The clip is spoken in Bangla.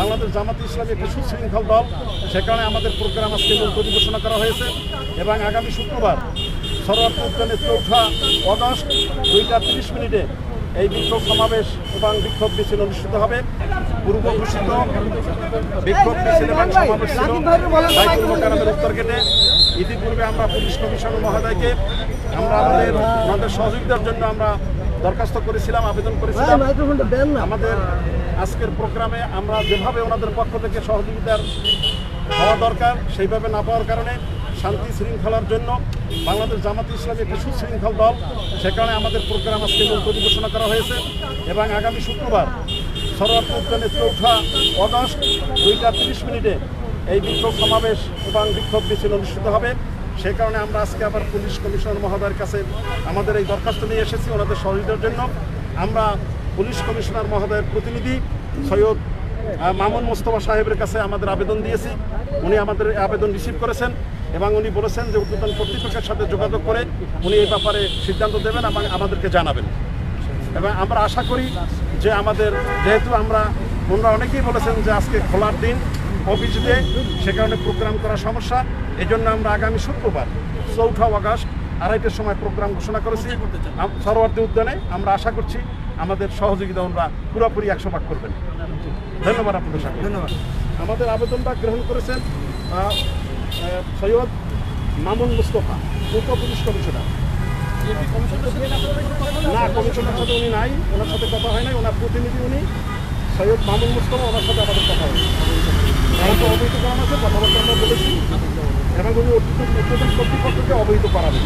বাংলাদেশ জামাত ইসলামী একটি সুশৃঙ্খল দল। সে কারণে আমাদের প্রোগ্রাম আজকে ঘোষণা করা হয়েছে এবং আগামী শুক্রবার সরোয়ার উদ্যানে চৌঠা অগস্ট দুইটা তিরিশ মিনিটে এই বিক্ষোভ সমাবেশ এবং বিক্ষোভ মিছিল অনুষ্ঠিত হবে। পূর্ব ঘোষিত বিক্ষোভ মিছিল এবং সমাবেশ ছিল উত্তর গেটে। ইতিপূর্বে আমরা পুলিশ কমিশনার মহোদয়কে আমরা আমাদের আমাদের সহযোগিতার জন্য আমরা দরখাস্ত করেছিলাম আবেদন করেছিলাম। আমাদের আজকের প্রোগ্রামে আমরা যেভাবে ওনাদের পক্ষ থেকে সহযোগিতার হওয়া দরকার, সেইভাবে না পাওয়ার কারণে শান্তি শৃঙ্খলার জন্য বাংলাদেশ জামাত ইসলামী একটি সুশৃঙ্খল দল, সে কারণে আমাদের প্রোগ্রাম আজকে মুলতবি ঘোষণা করা হয়েছে এবং আগামী শুক্রবার উদ্যানে চৌঠা অগস্ট দুইটা তিরিশ মিনিটে এই বিক্ষোভ সমাবেশ এবং বিক্ষোভ মিছিল অনুষ্ঠিত হবে। সেই কারণে আমরা আজকে আবার পুলিশ কমিশনার মহোদয়ের কাছে আমাদের এই দরখাস্ত নিয়ে এসেছি ওনাদের সহযোগিতার জন্য। আমরা পুলিশ কমিশনার মহোদয়ের প্রতিনিধি সৈয়দ মামুন মোস্তফা সাহেবের কাছে আমাদের আবেদন দিয়েছি। উনি আমাদের আবেদন রিসিভ করেছেন এবং উনি বলেছেন যে উদ্বোধন কর্তৃপক্ষের সাথে যোগাযোগ করে উনি এই ব্যাপারে সিদ্ধান্ত দেবেন এবং আমাদেরকে জানাবেন। এবং আমরা আশা করি যে আমাদের, যেহেতু আমরা ওনারা অনেকেই বলেছেন যে আজকে খোলার দিন, অফিস ডে সে কারণে প্রোগ্রাম করা সমস্যা এই জন্য আমরা আগামী শুক্রবার, চৌঠা আগস্ট আড়াইটার সময় প্রোগ্রাম ঘোষণা করেছি। সরোয়ার্দী উদ্যানে আমরা আশা করছি আমাদের সহযোগিতা ওনারা পুরোপুরি একশো ভাগ করবেন। ধন্যবাদ আপনাদের সাথে ধন্যবাদ। আমাদের আবেদনটা গ্রহণ করেছেন সৈয়দ মামুন মুস্তফা উপ পুলিশ কমিশনার। না কমিশনের সাথে উনি নাই ওনার সাথে কথা হয় নাই ওনার প্রতিনিধি উনি। সৈয়দ মামুন মুস্তফা ওনার সাথে আমাদের কথা হয়েছে আমাকে অবহিত করানো আছে কথাবার্তা আমরা বলেছি। এবং উনি উদ্বোধন কর্তৃপক্ষকে অবহিত করাবেন।